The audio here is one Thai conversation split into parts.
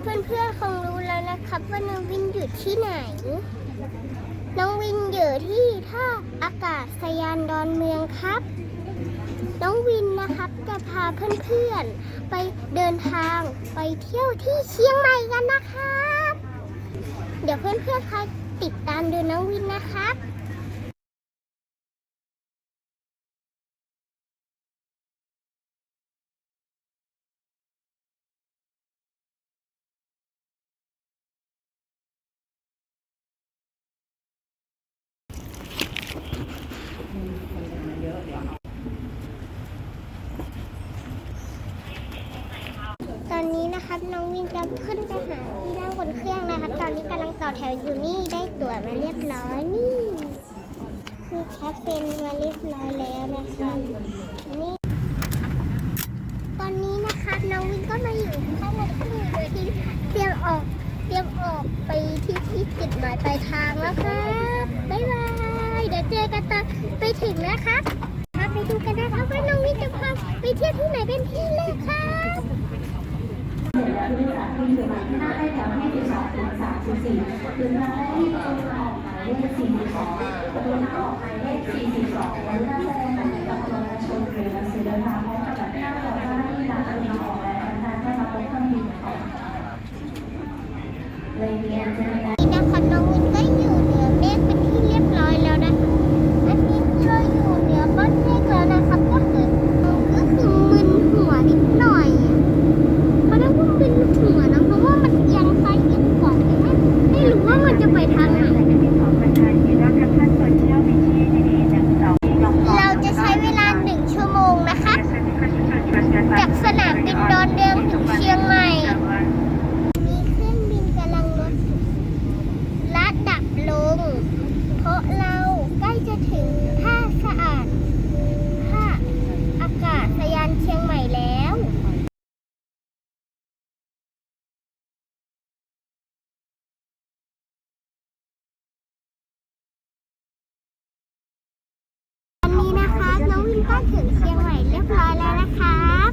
เพื่อนๆคงรู้แล้วนะครับว่าน้องวินอยู่ที่ไหน น้องวินอยู่ที่ท่าอากาศยานดอนเมืองครับ น้องวินนะครับจะพาเพื่อนๆไปเดินทางไปเที่ยวที่เชียงใหม่กันนะครับ เดี๋ยวเพื่อนๆคอยติดตามดูน้องวินนะครับ ตอน น้องวินจะขึ้นไปหาที่นั่งบนเครื่องนะครับตอนนี้กำลังต่อแถวอยู่นี่ได้ตั๋วมาเรียบร้อยนี่ คือแคปเฟนมาเรียบร้อยแล้วนะครับนี่ ตอนนี้นะครับน้องวินก็มาอยู่ข้างบนเครื่องโดยที่เตรียมออกเตรียมออกไปที่ที่จุดหมายปลายทางแล้วครับบ๊ายบายเดี๋ยวเจอกันตอนไปถึงนะครับครับไปดูกันนะครับว่าน้องวินจะพาไปเที่ยวที่ไหนเป็นที่แรกครับ คือสถ้าให้แถวให้ที่สองถึงสามสิบสี่ถึงทางแรกที่ประตูทางออกหมายเลขสี่สิบสองประตูทางออกหมายเลขสี่สิบสองหรือถ้าแสดงบัตรกับประชาชนหรือหนังสือเดินทางพร้อมกับบัตรหน้าต่อหน้าที่ทางประตูทางออกและทางให้มาพบเครื่องบินของ Ladies and gentlemen นี่นะคะน้องวินก็อยู่เหนือเมฆเป็นที่เรียบร้อยแล้วนะคะอันนี้คือเราอยู่เหนือก้อนเมฆแล้วนะครับ ก็คือก็คือมึนหัวนิดหน่อยเขาเรียกว่ามึนหัวนะเพราะว่ามันเอียงซ้ายเอียงขวาไม่ไม่รู้ว่ามันจะไปทางไหน เราจะใช้เวลาหนึ่งชั่วโมงนะคะจากสนามบินดอนเมืองถึงเชียงใหม่ มีเครื่องบินกำลังลดระดับลง เพราะเราใกล้จะถึงท่าสะอาดท่าอากาศยานเชียงใหม่แล้ว วันนี้นะคะน้องวินก็ถึงเชียงใหม่เรียบร้อยแล้วนะครับ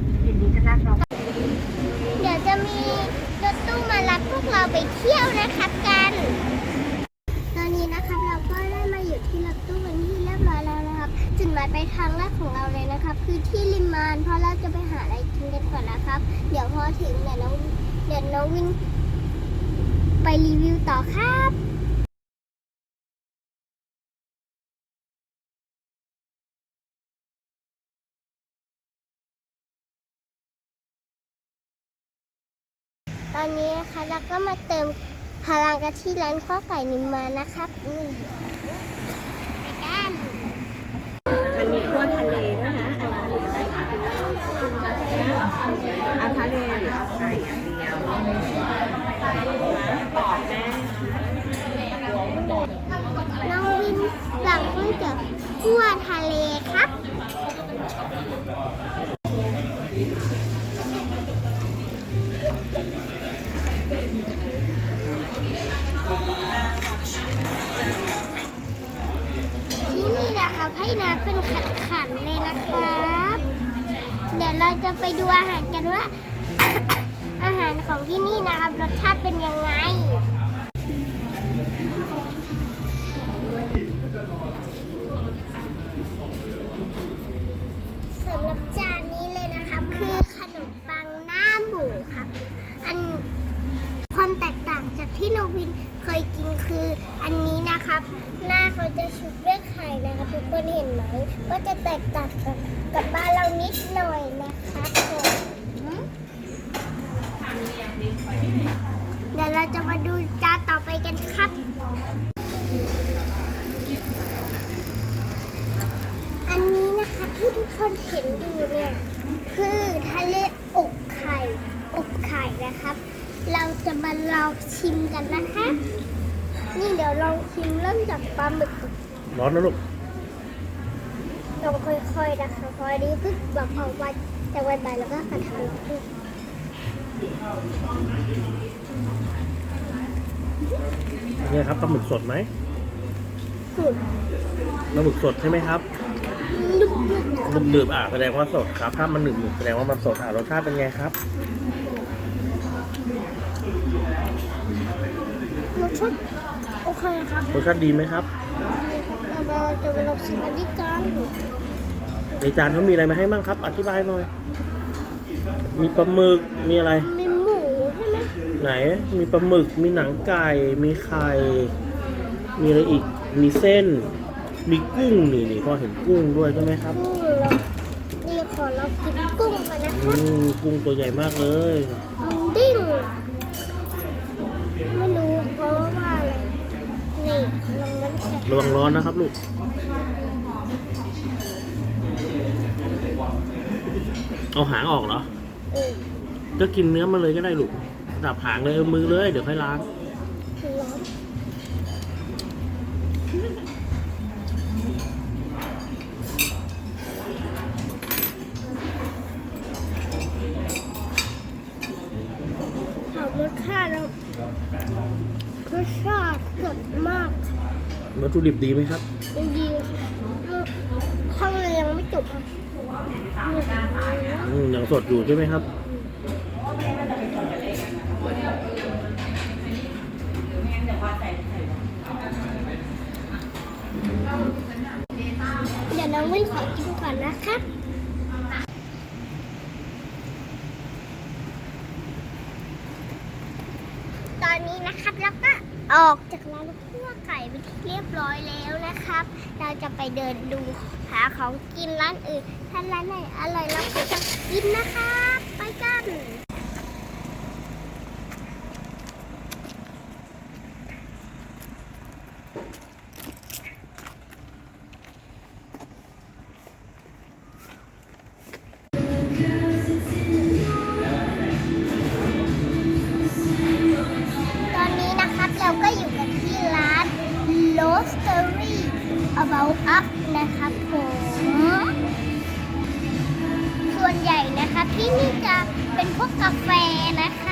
เดี๋ยวจะมีรถตู้มารับพวกเรา ไปเที่ยวนะครับกัน ตอนนี้นะครับเราก็ได้มาอยู่ที่รถตู้เป็นที่เรียบร้อยแล้วนะครับ จุดหมายปลายทางแรกของเราเลยนะครับ คือที่ริมมานเพราะเราจะไปหาอะไรกินกันก่อนนะครับ เดี๋ยวพอถึงเดี๋ยวน้องเดี๋ยวน้องวินไปรีวิวต่อครับ ตอนนี้นะคะเราก็มาเติมพลังกันที่ร้านข้าวไก่นิมมานะครับนี่ไปกันมันมีขั้วทะเลด้วยนะเอาทะเลหรือเอาไก่อย่างเดียวตอบแม่น้องวินสั่งก๋วยเตี๋ยวคั่วทะเลครับ ที่นี่นะครับให้น้ำเป็นขันขันเลยนะครับ เดี๋ยวเราจะไปดูอาหารกันว่า อาหารของที่นี่นะครับรสชาติเป็นยังไง หน้าเขาจะชุบด้วยไข่นะครับทุกคนเห็นไหมก็จะแตกต่างกับกับบ้านเรานิดหน่อยนะครับผมเดี๋ยวเราจะมาดูจานต่อไปกันครับ อันนี้นะคะที่ทุกคนเห็นอยู่เนี่ยคือทะเลอกไข่ อกไข่นะครับ เราจะมาลองชิมกันนะคะ นี่เดี๋ยวลองชิมเริ่มจากปลาหมึกร้อนนะลูกลองค่อยๆนะคะพอดีเพิ่งแบบเอกมาจแต่ไนใหม่แล้วก็กระทานลูกเนี่ยครับปลาหมึกสดไหมสดปลาหมึกสดใช่ไหมครับหนึบหนึบอะแสดงว่าสดครับ ถ้ามันหนึบหนึบแสดงว่ามันสดอะรสชาติเป็นไงครับรสชาติ เคครับรสชาติดีไหมครับเราจะไปลองชิมอันนี้กันในจานเขามีอะไรมาให้บ้างครับ อธิบายหน่อย มีปลาหมึก มีอะไร มีหมูใช่ไหมไหน มีปลาหมึก มีหนังไก่ มีไข่ มีอะไรอีก มีเส้น มีกุ้งนี่นี่พอเห็นกุ้งด้วยใช่ไหมครับกุ้งเรานี่ขอเรากินกุ้งกันนะคอืรับมกุ้งตัวใหญ่มากเลย มันดิ้งไม่รู้เพราะว่าอะไรนี่ลองมันแข็งระวังร้อนนะครับลูกเอาหางออกเหรอเออก็กินเนื้อมาเลยก็ได้ลูกดับหางเลยเอามือเลย เดี๋ยวค่อยล้างร้อนถามรสชาติแล้วร สชาติสดมากวัตถุดิบดีไหมครับจริงๆข้างในยังไม่จบครับอืมยังสดอยู่ใช่ไหมครับเดี๋ยวน้องวิ่งขอกินก่อนนะครับ ตอนนี้นะครับแล้วก็ออกจากร้านคั่วไก่ไปนที่เรียบร้อย แล้วนะครับ เราจะไปเดินดูหาของกินร้านอื่น ถ้าร้านไหนอร่อยเราก็จะกินนะครับไปกันต ที่นี่จะเป็นพวกกาแฟนะคะ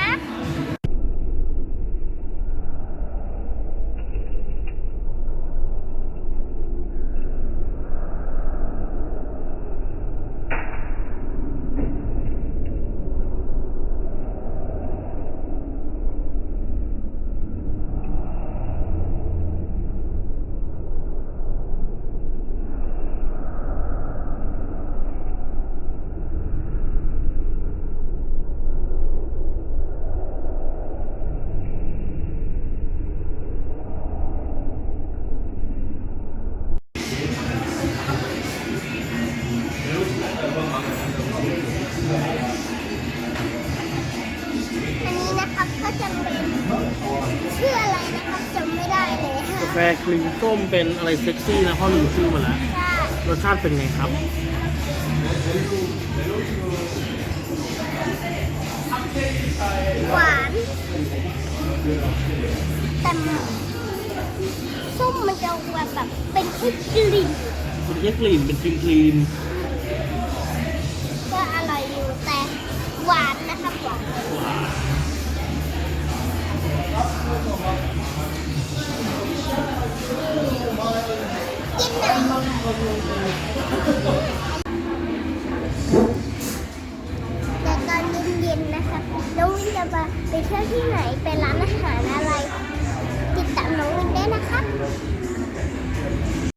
จะเป็นชื่ออะไรนะครับจำไม่ได้เลยกาแฟครีมส้มเป็นอะไรเซ็กซี่นะพ่อลืมชื่อมาแล้วใช่รสชาติเป็นไงครับหวานแต่ส้มมันจะแบบแบบเป็นแค่กลิ่นเป็นแค่กลิ่นเป็นครีมครีมก็อร่อยอยู่แต่หวานนะครับหวานกินหน่อย แต่ตอนเย็นๆนะครับน้องวินจะไปไปเที่ยวที่ไหนไปร้านอาหาร